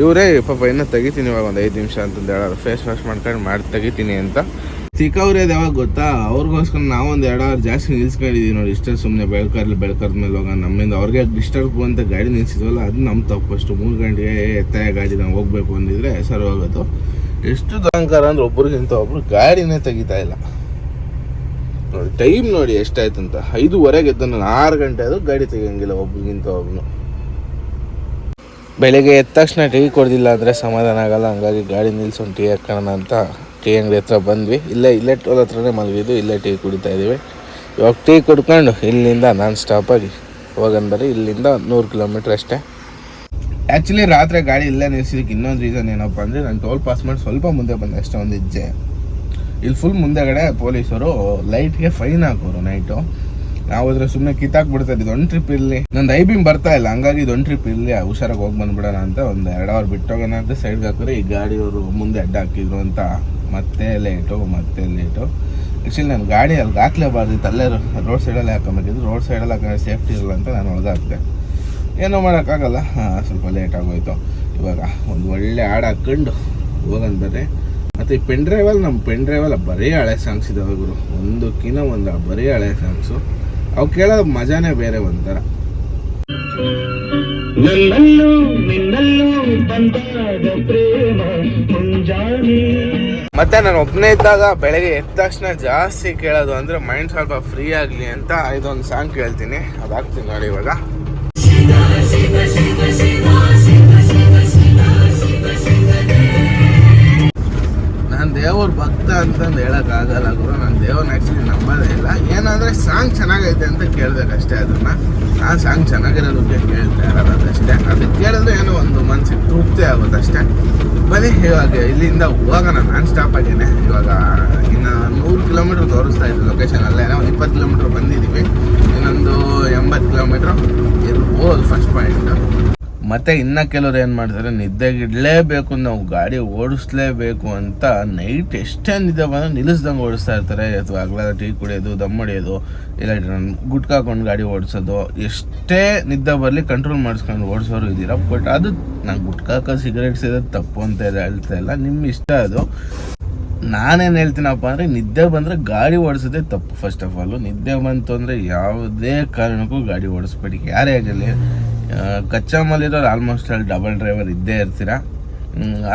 ಇವರೇ, ಪಾಪ ಇನ್ನೂ ತೆಗಿತೀನಿ ಇವಾಗ ಒಂದು ಐದು ನಿಮಿಷ ಅಂತಂದು ಹೇಳೋರು. ಫೇಸ್ ವಾಶ್ ಮಾಡ್ಕೊಂಡು ಮಾಡಿ ತೆಗಿತೀನಿ ಅಂತ. ಚಿಕ್ಕ ಉರಿಯೋದು ಯಾವಾಗ ಗೊತ್ತಾ? ಅವ್ರಿಗೋಸ್ಕರ ನಾವೊಂದು ಎರಡು ಅವರ್ ಜಾಸ್ತಿ ನಿಲ್ಸ್ಕೊಂಡಿದ್ದೀವಿ ನೋಡಿ. ಇಷ್ಟೇ ಸುಮ್ಮನೆ ಬೆಳ್ಕರ್ಲಿ ಬೆಳ್ಕರ್ದ ಮೇಲೆ ಹೋಗೋಣ ನಮ್ಮಿಂದ. ಅವ್ರಿಗೆ ಡಿಸ್ಟರ್ಬ್ ಅಂತ ಗಾಡಿ ನಿಲ್ಸಿದ್ವಲ್ಲ, ಅದು ನಮ್ಮ ತಪ್ಪು. ಅಷ್ಟು ಮೂರು ಗಂಟೆಗೆ ಎತ್ತಾಯ ಗಾಡಿ ನಾವು ಹೋಗ್ಬೇಕು ಅಂದಿದ್ರೆ ಸರ್ ಹೋಗೋದು ಎಷ್ಟು ಅಹಂಕಾರ ಅಂದ್ರೆ ಒಬ್ರಿಗಿಂತ ಒಬ್ರು ಗಾಡಿನೇ ತೆಗಿತಾ ಇಲ್ಲ. ನೋಡಿ ಟೈಮ್ ನೋಡಿ ಎಷ್ಟಾಯ್ತು ಅಂತ. ಐದುವರೆಗೆ ಎದ್ದು ನಾನು ಆರು ಗಂಟೆ ಆದರೂ ಗಾಡಿ ತೆಗಿಯಂಗಿಲ್ಲ ಒಬ್ರಿಗಿಂತ ಒಬ್ನು ಬೆಳಿಗ್ಗೆ ಎದ್ದ ತಕ್ಷಣ ಟೀ ಕೊಡ್ದಿಲ್ಲ ಅಂದರೆ ಸಮಾಧಾನ ಆಗಲ್ಲ. ಹಂಗಾಗಿ ಗಾಡಿ ನಿಲ್ಸೊಂಡು ಟೀ ಹಾಕೋಣ ಅಂತ ಟೀ ಅಂಗಡಿ ಹತ್ರ ಬಂದ್ವಿ. ಇಲ್ಲೇ ಇಲ್ಲೇ ಟೋಲ್ ಹತ್ರನೇ ಮಲಗಿದ್ದು, ಇಲ್ಲೇ ಟೀ ಕುಡಿತಾ ಇದ್ದೀವಿ. ಇವಾಗ ಟೀ ಕುಡ್ಕೊಂಡು ಇಲ್ಲಿಂದ ನಾನ್ ಸ್ಟಾಪಾಗಿ ಬರೀ ಇಲ್ಲಿಂದ ನೂರು ಕಿಲೋಮೀಟ್ರ್ ಅಷ್ಟೇ. ಆ್ಯಕ್ಚುಲಿ ರಾತ್ರಿ ಗಾಡಿ ಇಲ್ಲೇ ನಿಲ್ಸಿದ್ದಕ್ಕೆ ಇನ್ನೊಂದು ರೀಸನ್ ಏನಪ್ಪ ಅಂದರೆ ನಾನು ಟೋಲ್ ಪಾಸ್ ಮಾಡಿ ಸ್ವಲ್ಪ ಮುಂದೆ ಬಂದೆ, ಅಷ್ಟೇ ಒಂದು ಹೆಜ್ಜೆ. ಇಲ್ಲಿ ಫುಲ್ ಮುಂದೆಗಡೆ ಪೊಲೀಸರು ಲೈಟ್ಗೆ ಫೈನ್ ಹಾಕೋರು ನೈಟು ನಾವು ಅದ್ರ ಸುಮ್ಮನೆ ಕಿತ್ತಾಕ್ಬಿಡ್ತಾ ಇದ್ದು ಟ್ರಿಪ್ ಇರಲಿ ನಂದು ಐ ಬರ್ತಾ ಇಲ್ಲ, ಹಂಗಾಗಿ ಇದೊಂದು ಟ್ರಿಪ್ ಇರಲಿ ಹುಷಾರಾಗಿ ಹೋಗಿ ಬಂದ್ಬಿಡೋಣ ಅಂತ ಒಂದು ಎರಡು ಅವರ್ ಬಿಟ್ಟೋಗೋಣ ಅಂತ ಸೈಡ್ಗೆ ಹಾಕಿದ್ರೆ ಈ ಗಾಡಿಯವರು ಮುಂದೆ ಅಡ್ಡ ಹಾಕಿದ್ರು ಅಂತ ಮತ್ತೆ ಲೇಟು ಮತ್ತೆ ಲೇಟು ಆ್ಯಕ್ಚುಲಿ ನಾನು ಗಾಡಿ ಅಲ್ಲಿ ಹಾಕ್ಲೇಬಾರ್ದಿತ್ತು ಅಲ್ಲೇ ರೋಡ್ ಸೈಡಲ್ಲೇ ಹಾಕೊಂಬೇಕಿದ್ರು ರೋಡ್ ಸೈಡಲ್ಲಿ ಹಾಕೊಂಡ್ರೆ ಸೇಫ್ಟಿ ಇರಲ್ಲ ಅಂತ ನಾನು ಒಳಗೆ ಹಾಕಿದೆ ಏನೂ ಮಾಡೋಕ್ಕಾಗಲ್ಲ. ಸ್ವಲ್ಪ ಲೇಟ್ ಆಗೋಯ್ತು. ಇವಾಗ ಒಂದು ಒಳ್ಳೆ ಹಾಡು ಹಾಕ್ಕೊಂಡು ಹೋಗೋಣ ಬರ್ರಿ. ಮತ್ತು ಈ ಪೆನ್ ಡ್ರೈವಲ್ಲಿ ನಮ್ಮ ಪೆನ್ ಡ್ರೈವಲ್ಲ ಬರೀ ಹಳೆ ಸಾಂಗ್ಸ್ ಇದೆ ಗುರು. ಒಂದಕ್ಕಿಂತ ಒಂದು ಬರೀ ಹಳೆ ಸಾಂಗ್ಸು ಅವು ಕೇಳೋ ಮಜಾನೇ ಬೇರೆ ಒಂಥರ. ನನ್ನಲ್ಲೂ, ನಿನ್ನಲ್ಲೂ ಬಂದಾದ ಪ್ರೇಮ, ಮುಂಜಾನೆ ಮತ್ತೆ ನಾನು ಒಬ್ಬನೇ ಇದ್ದಾಗ ಬೆಳಗ್ಗೆ ಎದ್ದ ತಕ್ಷಣ ಜಾಸ್ತಿ ಕೇಳೋದು ಅಂದರೆ ಮೈಂಡ್ ಸ್ವಲ್ಪ ಫ್ರೀ ಆಗಲಿ ಅಂತ ಇದೊಂದು ಸಾಂಗ್ ಕೇಳ್ತೀನಿ. ಅದು ಹಾಕ್ತೀನಿ ನೋಡಿ ಇವಾಗ. ನಾನು ದೇವ್ರ ಭಕ್ತ ಅಂತಂದು ಹೇಳೋಕ್ಕಾಗಲ್ಲ ಗುರು. ನಾನು ದೇವ್ರನ್ನ ಆ್ಯಕ್ಚುಲಿ ನಂಬೋದೇ ಇಲ್ಲ. ಏನಂದರೆ ಸಾಂಗ್ ಚೆನ್ನಾಗೈತೆ ಅಂತ ಕೇಳ್ಬೇಕಷ್ಟೇ ಅದನ್ನು ಆ ಸಾಂಗ್ ಚೆನ್ನಾಗಿರೋದಕ್ಕೆ ಕೇಳ್ತಾ ಇರೋದು ಅಷ್ಟೇ. ಅದಕ್ಕೆ ಕೇಳಿದ್ರೆ ಏನೋ ಒಂದು ಮನಸ್ಸಿಗೆ ತೃಪ್ತಿ ಆಗುತ್ತೆ ಅಷ್ಟೇ ಬನ್ನಿ ಇವಾಗ ಇಲ್ಲಿಂದ ಹೋಗೋಣ ನಾನು ಸ್ಟಾಪ್ ಆಗೇನೆ. ಇವಾಗ ಇನ್ನು ನೂರು ಕಿಲೋಮೀಟ್ರ್ ತೋರಿಸ್ತಾ ಇದ್ದೆ ಲೊಕೇಶನ್ ಅಲ್ಲೇ. ಒಂದು ಇಪ್ಪತ್ತು ಕಿಲೋಮೀಟ್ರ್ ಬಂದಿದ್ದೀವಿ ಇನ್ನೊಂದು ಎಂಬತ್ತು ಕಿಲೋಮೀಟ್ರ್ ಇರ್ಬೋದು ಫಸ್ಟ್ ಪಾಯಿಂಟ್ ಮತ್ತೆ ಇನ್ನ ಕೆಲವ್ರು ಏನು ಮಾಡ್ತಾರೆ, ನಿದ್ದೆಗಿಡಲೇಬೇಕು ನಾವು ಗಾಡಿ ಓಡಿಸ್ಲೇಬೇಕು ಅಂತ ನೈಟ್ ಎಷ್ಟೇ ನಿದ್ದೆ ಬಂದ್ರೆ ನಿಲ್ಲಿಸ್ದಂಗೆ ಓಡಿಸ್ತಾ ಇರ್ತಾರೆ. ಅಥವಾ ಅಗ್ಲ ಟೀ ಕುಡಿಯೋದು, ದಮ್ ಹೊಡಿಯೋದು, ಇಲ್ಲ ಗುಟ್ಕಾಕೊಂಡು ಗಾಡಿ ಓಡಿಸೋದು, ಎಷ್ಟೇ ನಿದ್ದೆ ಬರಲಿ ಕಂಟ್ರೋಲ್ ಮಾಡಿಸ್ಕೊಂಡು ಓಡಿಸೋರು ಇದ್ದೀರಾ. ಬಟ್ ಅದು ನಾನು ಗುಟ್ಕಾಕ ಸಿಗರೇಟ್ ಸಿಗೋದು ತಪ್ಪು ಅಂತ ಹೇಳ್ತಾ ಇಲ್ಲ. ನಿಮ್ಮ ಇಷ್ಟ ಅದು. ನಾನೇನು ಹೇಳ್ತೀನಪ್ಪ ಅಂದರೆ, ನಿದ್ದೆ ಬಂದರೆ ಗಾಡಿ ಓಡಿಸೋದೇ ತಪ್ಪು ಫಸ್ಟ್ ಆಫ್ ಆಲು ನಿದ್ದೆ ಬಂತು ಅಂದರೆ ಯಾವುದೇ ಕಾರಣಕ್ಕೂ ಗಾಡಿ ಓಡಿಸ್ಬೇಡಿ. ಯಾರೇ ಆಗಲಿ ಕಚ್ಚಾ ಮಲ್ಲಿರೋರು ಆಲ್ಮೋಸ್ಟ್ ಅಲ್ಲಿ ಡಬಲ್ ಡ್ರೈವರ್ ಇದ್ದೇ ಇರ್ತೀರ?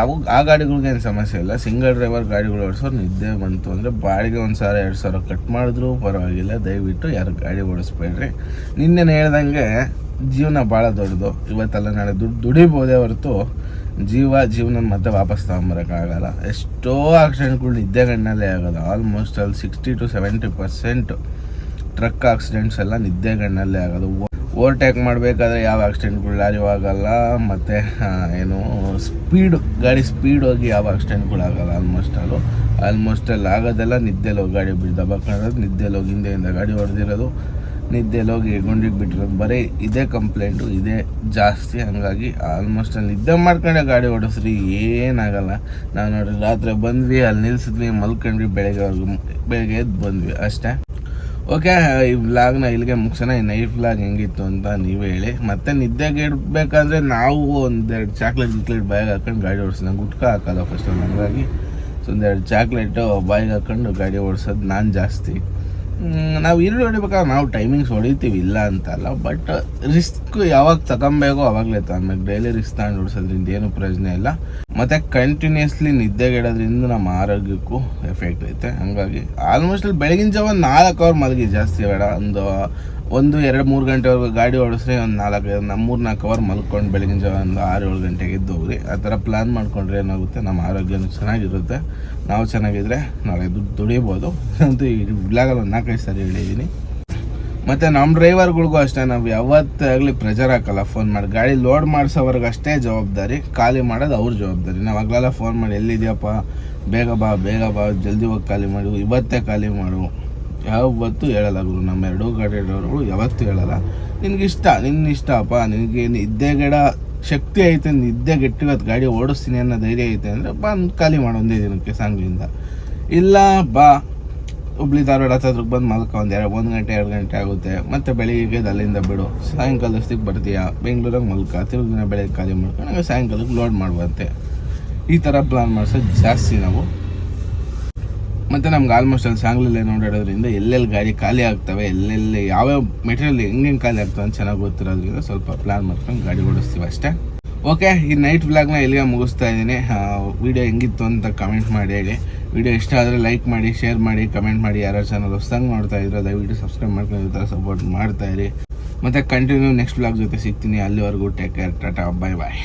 ಅವು ಆ ಗಾಡಿಗಳಿಗೇನು ಸಮಸ್ಯೆ ಇಲ್ಲ. ಸಿಂಗಲ್ ಡ್ರೈವರ್ ಗಾಡಿಗಳು ಓಡಿಸೋರು ನಿದ್ದೆ ಬಂತು ಅಂದರೆ ಬಾಡಿಗೆ ಒಂದು ಸಾವಿರ ಎರಡು ಸಾವಿರ ಕಟ್ ಮಾಡಿದ್ರು ಪರವಾಗಿಲ್ಲ. ದಯವಿಟ್ಟು ಯಾರು ಗಾಡಿ ಓಡಿಸ್ಬೇಡ್ರಿ. ನಿನ್ನೆ ಹೇಳ್ದಂಗೆ ಜೀವನ ಭಾಳ ದೊಡ್ಡದು. ಇವತ್ತಲ್ಲ ನಾಳೆ ದುಡ್ಡು ದುಡಿಬೋದೇ ಹೊರತು ಜೀವ ಜೀವನ ಮತ್ತೆ ವಾಪಸ್ ತಗೊಂಬರೋಕ್ಕಾಗಲ್ಲ. ಎಷ್ಟೋ ಆಕ್ಸಿಡೆಂಟ್ಗಳು ನಿದ್ದೆ ಗಣ್ಣಲ್ಲೇ ಆಗೋದು. ಆಲ್ಮೋಸ್ಟ್ ಅಲ್ಲಿ sixty to seventy percent truck accidents ಎಲ್ಲ ನಿದ್ದೆ ಗಣ್ಣಲ್ಲೇ ಆಗೋದು. ಓವರ್ಟೇಕ್ ಮಾಡಬೇಕಾದ್ರೆ ಯಾವ ಆಕ್ಸಿಡೆಂಟ್ಗಳು ಲಾರಿಯೂ ಆಗಲ್ಲ ಮತ್ತು ಏನು, ಸ್ಪೀಡು, ಗಾಡಿ ಸ್ಪೀಡ್ ಹೋಗಿ ಯಾವ ಆಕ್ಸಿಡೆಂಟ್ಗಳು ಆಗಲ್ಲ ಆಲ್ಮೋಸ್ಟ್ ಅಲ್ಲೂ ಆಲ್ಮೋಸ್ಟ್ ಅಲ್ಲಿ ಆಗೋದೆಲ್ಲ ನಿದ್ದೆಲ್ಲೋಗಿ ಗಾಡಿ ಬಿದ್ದು ದಬಾಕೊಂಡಿರೋದು ನಿದ್ದೆಲಿ ಹೋಗಿ ಹಿಂದೆಯಿಂದ ಗಾಡಿ ಹೊಡೆದಿರೋದು ನಿದ್ದೆಲೋಗಿ ಗುಂಡಿಗೆ ಬಿಟ್ಟಿರೋದು. ಬರೀ ಇದೇ ಕಂಪ್ಲೇಂಟು ಇದೇ ಜಾಸ್ತಿ. ಹಾಗಾಗಿ ಆಲ್ಮೋಸ್ಟ್ ಅಲ್ಲಿ ನಿದ್ದೆ ಮಾಡ್ಕೊಂಡೆ ಗಾಡಿ ಓಡಿಸ್ರಿ, ಏನಾಗಲ್ಲ. ನಾವು ನೋಡ್ರಿ, ರಾತ್ರಿ ಬಂದ್ವಿ, ಅಲ್ಲಿ ನಿಲ್ಸಿದ್ವಿ, ಮಲ್ಕೊಂಡ್ವಿ ಬೆಳಗ್ಗೆವರೆಗೂ ಬೆಳಗ್ಗೆ ಎದ್ದು ಬಂದ್ವಿ. ಅಷ್ಟೇ. ಓಕೆ, ಈ ವ್ಲಾಗ್ನ ಇಲ್ಲಿಗೆ ಮುಗಿಸೋಣ. ಈ ನೈಟ್ ವ್ಲಾಗ್ ಹೆಂಗಿತ್ತು ಅಂತ ನೀವೇ ಹೇಳಿ. ಮತ್ತೆ ನಿದ್ದೆಗೆ ಇಡಬೇಕಾದ್ರೆ ನಾವು ಒಂದೆರಡು ಚಾಕ್ಲೇಟ್ ಗಿಕ್ಲೇಟ್ ಬಾಯಿಗೆ ಹಾಕೊಂಡು ಗಾಡಿ ಓಡಿಸೋಣ ಗುಟ್ಕ ಹಾಕೋಲ್ಲ ಫಸ್ಟ್ ಹಂಗಾಗಿ ಸೊ ಒಂದೆರಡು ಚಾಕ್ಲೇಟು ಬಾಯಿಗೆ ಹಾಕೊಂಡು ಗಾಡಿ ಓಡಿಸೋದು ನಾನು ಜಾಸ್ತಿ. ನಾವು ಈರುಳ್ಳಿ ಹೊಡಿಬೇಕಾದ್ರೆ ನಾವು ಟೈಮಿಂಗ್ಸ್ ಹೊಡಿತೀವಿ, ಇಲ್ಲ ಅಂತಲ್ಲ ಬಟ್ ರಿಸ್ಕ್ ಯಾವಾಗ ತಗೊಬೇಕೋ ಅವಾಗಲೇ ತಗೊಬೇಕು ಡೈಲಿ ರಿಸ್ಕ್ ತಗೊಂಡು ಓಡಿಸೋದ್ರಿಂದ ಏನು ಪ್ರಯೋಜನ ಇಲ್ಲ. ಮತ್ತು ಕಂಟಿನ್ಯೂಸ್ಲಿ ನಿದ್ದೆಗೆಡೋದ್ರಿಂದ ನಮ್ಮ ಆರೋಗ್ಯಕ್ಕೂ ಎಫೆಕ್ಟ್ ಐತೆ. ಹಾಗಾಗಿ ಆಲ್ಮೋಸ್ಟ್ ಅಲ್ಲಿ ಬೆಳಗಿನ ಜಾವ ನಾಲ್ಕು ಅವರ್ ಮಲಗಿ, ಜಾಸ್ತಿ ಬೇಡ. ಒಂದು ಒಂದು, ಎರಡು, ಮೂರು ಗಂಟೆವರೆಗೂ ಗಾಡಿ ಓಡಿಸ್ರಿ ಒಂದು ನಾಲ್ಕು ಮೂರು ನಾಲ್ಕು ಅವರ್ ಮಲ್ಕೊಂಡು ಬೆಳಗಿನ ಜಾವ ಒಂದು ಆರು, ಏಳು ಗಂಟೆಗೆ ಎದ್ದು ಹೋಗ್ರಿ. ಆ ಥರ ಪ್ಲ್ಯಾನ್ ಮಾಡ್ಕೊಂಡ್ರೆ ಏನಾಗುತ್ತೆ? ನಮ್ಮ ಆರೋಗ್ಯನೂ ಚೆನ್ನಾಗಿರುತ್ತೆ. ನಾವು ಚೆನ್ನಾಗಿದ್ರೆ ನಾಳೆ ದುಡ್ಡು ದುಡಿಬೋದು. ಅಂತೂ ಈ ಬ್ಲಾಗಲ್ಲಿ ನಾಲ್ಕೈದು ಸಾರಿ ಹೇಳಿದ್ದೀನಿ ಮತ್ತು ನಮ್ಮ ಡ್ರೈವರ್ಗಳಿಗೂ ಅಷ್ಟೇ, ನಾವು ಯಾವತ್ತಾಗಲಿ ಪ್ರೆಜರ್ ಹಾಕಲ್ಲ ಫೋನ್ ಮಾಡಿ. ಗಾಡಿ ಲೋಡ್ ಮಾಡಿಸೋವರೆಗೆ ಅಷ್ಟೇ ಜವಾಬ್ದಾರಿ, ಖಾಲಿ ಮಾಡೋದು ಅವ್ರ ಜವಾಬ್ದಾರಿ. ನಾವು ಆಗಲೆಲ್ಲ ಫೋನ್ ಮಾಡಿ, ಎಲ್ಲಿದೆಯಪ್ಪ? ಬೇಗ ಬಾ ಬೇಗ ಬಾ, ಜಲ್ದಿ ಹೋಗಿ ಖಾಲಿ ಮಾಡು, ಇವತ್ತೇ ಖಾಲಿ ಮಾಡು. ಯಾವತ್ತೂ ಹೇಳಲ್ಲ ಗುರು ನಮ್ಮ ಎರಡೂ ಗಾಡಿ ಡ್ರೈವರ್ಗಳು ಯಾವತ್ತೂ ಹೇಳಲ್ಲ. ನಿನಗಿಷ್ಟ ನಿನ್ನ ಇಷ್ಟಪ್ಪ ನಿನಗೆ ಇದ್ದೇ ನಿದ್ದೆಗೆಡ ಶಕ್ತಿ ಐತೆ, ನಿದ್ದೆ ಗಟ್ಟಿಗತ್ತು ಗಾಡಿ ಓಡಿಸ್ತೀನಿ ಅನ್ನೋ ಧೈರ್ಯ ಐತೆ ಅಂದರೆ ಬಂದು ಖಾಲಿ ಮಾಡು ಒಂದೇ ದಿನಕ್ಕೆ ಸಾಂಗ್ಲಿಂದ. ಇಲ್ಲ, ಬಾ. ಹುಬ್ಳಿ ಧಾರವಾಡ ಹತ್ರಕ್ಕೆ ಬಂದು ಮಲ್ಕೊ ಒಂದು ಎರಡು, ಒಂದು ಗಂಟೆ, ಎರಡು ಗಂಟೆ ಆಗುತ್ತೆ. ಮತ್ತು ಬೆಳಿಗ್ಗೆ ಅಲ್ಲಿಂದ ಬಿಡು. ಸಾಯಂಕಾಲದಷ್ಟಿಗೆ ಬರ್ತೀಯಾ? ಬೆಂಗಳೂರಾಗ ಮಲ್ಕ. ತಿರುಗಿನ ಬೆಳಗ್ಗೆ ಖಾಲಿ ಮಾಡ್ಕೊಂಡು ಸಾಯಂಕಾಲಕ್ಕೆ ಲೋಡ್ ಮಾಡುವಂತೆ. ಈ ಥರ ಪ್ಲಾನ್ ಮಾಡಿಸೋದು ಜಾಸ್ತಿ ನಾವು. ಮತ್ತು ನಮ್ಗೆ ಆಲ್ಮೋಸ್ಟ್ ಅಲ್ಲಿ ಸಾಂಗ್ಲಲ್ಲೇ ನೋಡಾಡೋದ್ರಿಂದ ಎಲ್ಲೆಲ್ಲಿ ಗಾಡಿ ಖಾಲಿ ಆಗ್ತವೆ, ಎಲ್ಲೆಲ್ಲಿ ಯಾವ್ಯಾವ ಮೆಟೀರಿಯಲ್ ಹೆಂಗೆ ಖಾಲಿ ಆಗ್ತವೆ ಅಂತ ಚೆನ್ನಾಗಿ ಗೊತ್ತಿರೋದ್ರಿಂದ ಸ್ವಲ್ಪ ಪ್ಲಾನ್ ಮಾಡ್ಕೊಂಡು ಗಾಡಿ ಓಡಿಸ್ತೀವಿ ಅಷ್ಟೇ. ಓಕೆ ಈ ನೈಟ್ ವ್ಲಾಗ್ನ ಎಲ್ಲಿಗೆ ಮುಗಿಸ್ತಾ ಇದ್ದೀನಿ. ವಿಡಿಯೋ ಹೆಂಗಿತ್ತು ಅಂತ ಕಮೆಂಟ್ ಮಾಡಿ ಹೇಳಿ. ವಿಡಿಯೋ ಇಷ್ಟ ಆದರೆ ಲೈಕ್ ಮಾಡಿ ಶೇರ್ ಮಾಡಿ ಕಮೆಂಟ್ ಮಾಡಿ. ಯಾರ್ಯಾರು ಚಾನಲ್ ಹೊಸ್ದಂಗೆ ನೋಡ್ತಾ ಇದ್ರೆ ದಯವಿಟ್ಟು ಸಬ್ಸ್ಕ್ರೈಬ್ ಮಾಡ್ಕೊಂಡು ಈ ಸಪೋರ್ಟ್ ಮಾಡ್ತಾ ಇರಿ. ಮತ್ತು ಕಂಟಿನ್ಯೂ ನೆಕ್ಸ್ಟ್ ಬ್ಲಾಗ್ ಜೊತೆ ಸಿಗ್ತೀನಿ. ಅಲ್ಲಿವರೆಗೂ take care tata bye bye